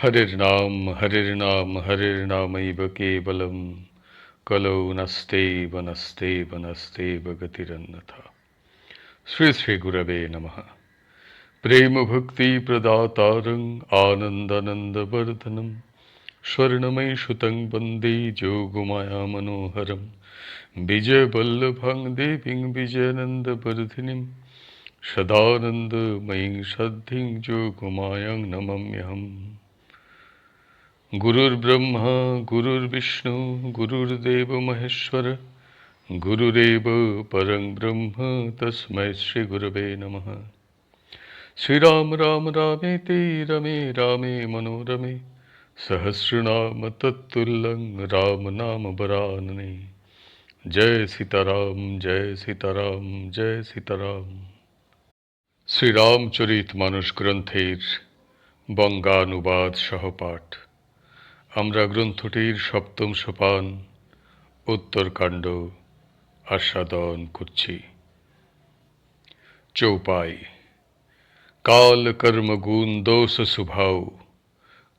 হরের নাম হরের নাম হরের নামৈব কেবলম কলৌ নস্তেব নস্তেব নস্তেব গতিরন্যথা শ্রী শ্রী গুরবে নমঃ প্রেম ভক্তি প্রদাতারং আনন্দানন্দবর্ধনম স্বর্ণময় সুতং বন্দে যোগমায়া মনোহরম বিজয়বল্লভং দেবীং বিজয়ানন্দবর্ধিনীম সদানন্দময়ীং সদ্ধিং যোগমায়াং নমম্যহম गुरुर्ब्रह्म, गुरुर्विष्णु, गुरुर्देव महेश्वर, गुरुरेव परम ब्रह्म, तस्मै श्रीगुरवे नमः। श्रीराम राम रामेति रमे रामे मनोरमे, सहस्रनाम तत्तुल्यं राम नाम बरानने जय सीताराम जय सीताराम जय सीताराम। श्री रामचरित मानस গ্রন্থের बंगानुवाद सहपाठ। আমরা গ্রন্থটির সপ্তম সোপান উত্তরকাণ্ড আস্বাদন করছি চৌপাই काल कर्म गुण दोष सुभाव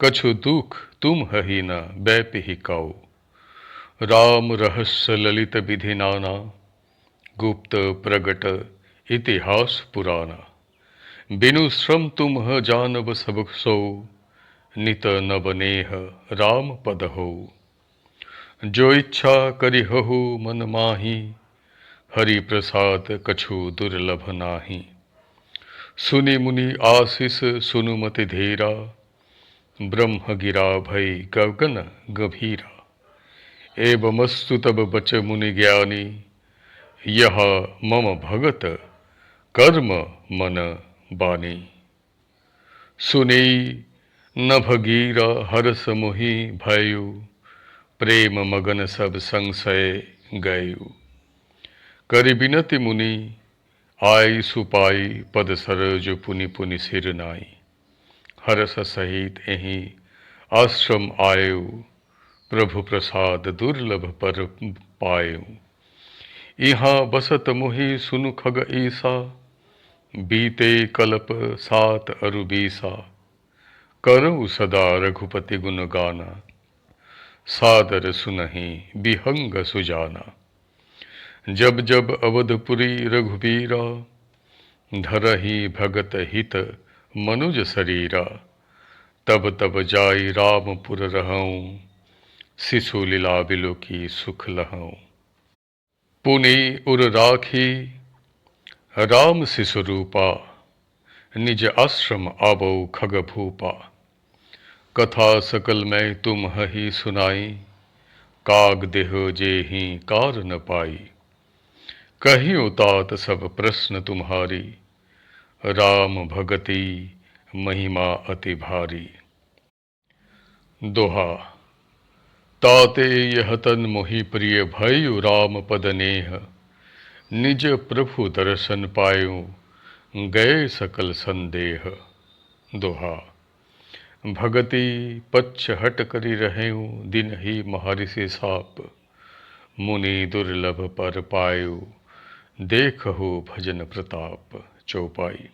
कछु दुख तुम हही न बैप ही काऊ राम रहस्य ललित विधि नाना गुप्त प्रगट इतिहास पुराना बिनु श्रम तुम ह जानब सब सो नित नव नेह राम पद हो। जो इच्छा करि हहु मन माही, हरि प्रसाद कछु दुर्लभ नाही। सुनि मुनि आशीष सुनुमति धीरा, ब्रह्म गिरा भई गगन गभीरा। एवमस्तु तब बच मुनि ज्ञानी, यह मम भगत कर्म मन बानी। सुनी नभगीरा हरस मोहि भयु, प्रेम मगन सब संशय गयु। करि बिनति मुनि, आई सुपाई पद सरज पुनि पुनि सिर नाई। हरस सहित यही आश्रम आयु, प्रभु प्रसाद दुर्लभ पर पायु। यहाँ बसत मुहि सुनु खग ईसा, बीते कल्प सात अरु करऊ सदा रघुपति गुण गाना। सादर सुनहि बिहंग सुजाना। जब जब अवधपुरी रघुबीरा, धरही भगत हित मनुज शरीरा। तब तब जाई रामपुर रहऊं शिशु लीला बिलो की सुख लहऊं पुनि उर राखी, राम शिशु रूपा, निज आश्रम आबो खग भूपा। कथा सकल मैं तुम ही सुनाई। काग देह जे ही कार न पाई। कहीं उतात सब प्रश्न तुम्हारी। राम भगति महिमा अति भारी। दोहा, ताते यह तन मोहि प्रिय भयु राम पद नेह। निज प्रभु दर्शन पायु, गए सकल संदेह। दोहा भगति हट करी रहेऊ, दिन ही महर्षि साप। मुनि दुर्लभ पर पायु, देखहु भजन प्रताप चौपाई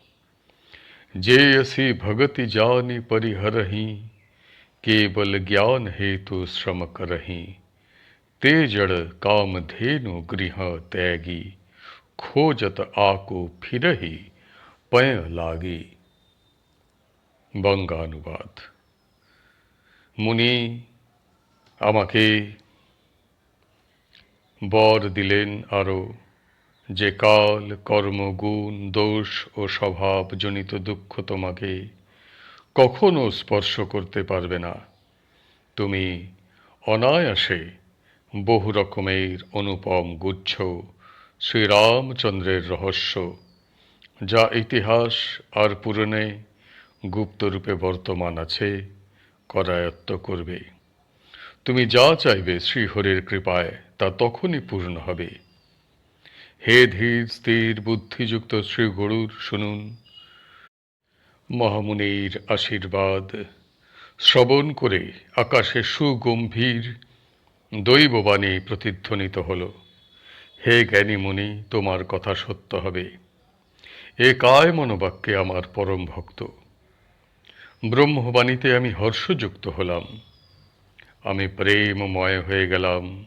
जे असी भगति जानि परिहरही, केवल ज्ञान हेतु श्रम करही। ते जड़ काम धेनु गृह तैगी खोजत आको फिरही, पय लागी। বঙ্গানুবাদ। মুনি আমাকে বর দিলেন আরও যে কাল কর্ম, গুণ, দোষ ও স্বভাবজনিত দুঃখ তোমাকে কখনো স্পর্শ করতে পারবে না। তুমি অনায়াসে বহু রকমের অনুপম গুচ্ছ শ্রীরামচন্দ্রের রহস্য, যা ইতিহাস আর পুরনে গুপ্তরূপে বর্তমান আছে, করায়ত্ত করবে। তুমি যা চাইবে শ্রীহরের কৃপায়, তা তখনই পূর্ণ হবে। হে ধীর, স্থির, বুদ্ধিযুক্ত শ্রী গরুর শুনুন। মহামুনির আশীর্বাদ। শ্রবণ করে আকাশে সুগম্ভীর দৈববাণী প্রতিধ্বনিত হল। হে জ্ঞানী মুনি, তোমার কথা সত্য হবে। এ কায় মনোবাক্যে আমার পরম ভক্ত। ব্রহ্মবাণীতে আমি হর্ষযুক্ত হলাম। আমি প্রেমময় হয়ে গেলাম,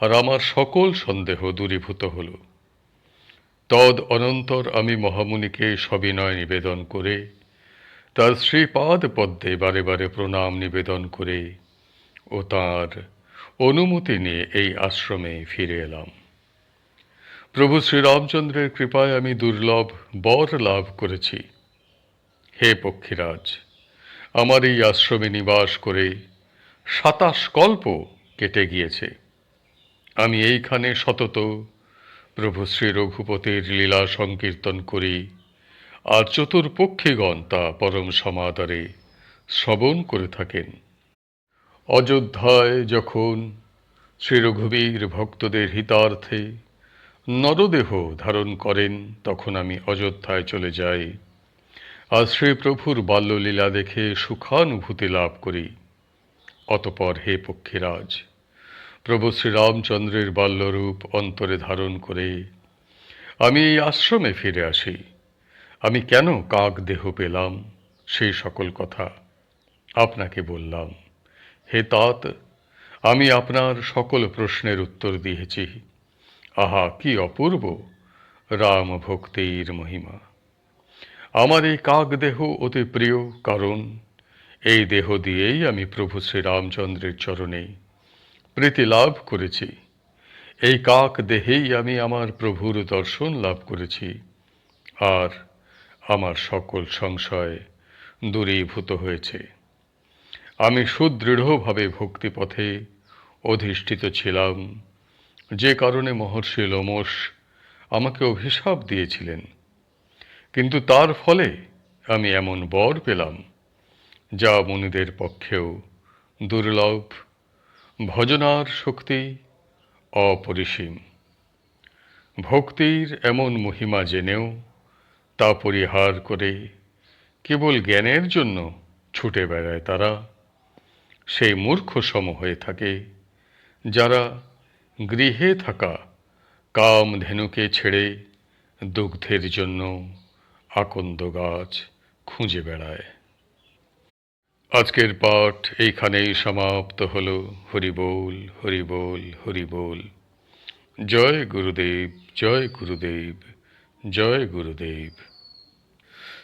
আর আমার সকল সন্দেহ দূরীভূত হল। তদ অনন্তর আমি মহামুনিকে সবিনয় নিবেদন করে, তার শ্রীপাদ পদ্মে বারে বারে প্রণাম নিবেদন করে, ও তার অনুমতি নিয়ে এই আশ্রমে ফিরে এলাম। প্রভু শ্রীরামচন্দ্রের কৃপায় আমি দুর্লভ বর লাভ করেছি। হে পক্ষীরাজ আমার এই আশ্রমে নিবাস করে সাতাশ কল্প কেটে গিয়েছে। আমি এইখানে সতত প্রভু শ্রী রঘুপতির লীলা সংকীর্তন করি আর চতুর্পক্ষীগণ তা পরম সমাদরে শ্রবণ করে থাকেন। অযোধ্যায় যখন শ্রী রঘুবীর ভক্তদের হিতার্থে নরদেহ ধারণ করেন, তখন আমি অযোধ্যায় চলে যাই। আর শ্রী প্রভুর বাল্যলীলা দেখে সুখানুভূতি লাভ করি। অতপর হে পক্ষীরাজ, প্রভু শ্রীরামচন্দ্রের বাল্যরূপ অন্তরে ধারণ করে আমি এই আশ্রমে ফিরে আসি। আমি কেন কাক দেহ পেলাম? সেই সকল কথা আপনাকে বললাম। হে তাত, আমি আপনার সকল প্রশ্নের উত্তর দিয়েছি। আহা, কি অপূর্ব! রাম ভক্তির মহিমা। আমার এই কাক দেহ অতি প্রিয়, কারণ এই দেহ দিয়েই আমি প্রভু শ্রীরামচন্দ্রের চরণে প্রীতি লাভ করেছি। এই কাক দেহেই আমি আমার প্রভুর দর্শন লাভ করেছি আর আমার সকল সংশয় দূরীভূত হয়েছে। আমি সুদৃঢ়ভাবে ভক্তিপথে অধিষ্ঠিত ছিলাম। যে কারণে মহর্ষি লোমস আমাকে অভিশাপ দিয়েছিলেন। কিন্তু তার ফলে আমি এমন বর পেলাম, যা মুনিদের পক্ষেও দুর্লভ, ভজনার শক্তি অপরিসীম। ভক্তির এমন মহিমা জেনেও তা পরিহার করে কেবল জ্ঞানের জন্য ছুটে বেড়ায় তারা। সেই মূর্খ সম হয়ে থাকে, যারা গৃহে থাকা কাম ধেনুকে ছেড়ে দুগ্ধের জন্য আকন্দ গাছ খুঁজে বেড়ায়। আজকের পাঠ এইখানেই সমাপ্ত হল। হরিবোল হরিবোল হরি বল হরি বল। জয় গুরুদেব জয় গুরুদেব জয় গুরুদেব।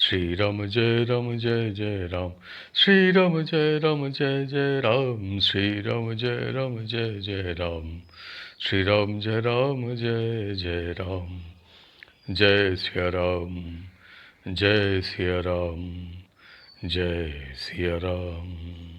श्री राम जय राम, जय जय राम। श्री राम जय राम, जय जय राम। श्री राम जय राम, जय जय राम। श्री राम जय राम, जय जय राम। जय सिया राम, जय सिया राम। जय सिया राम।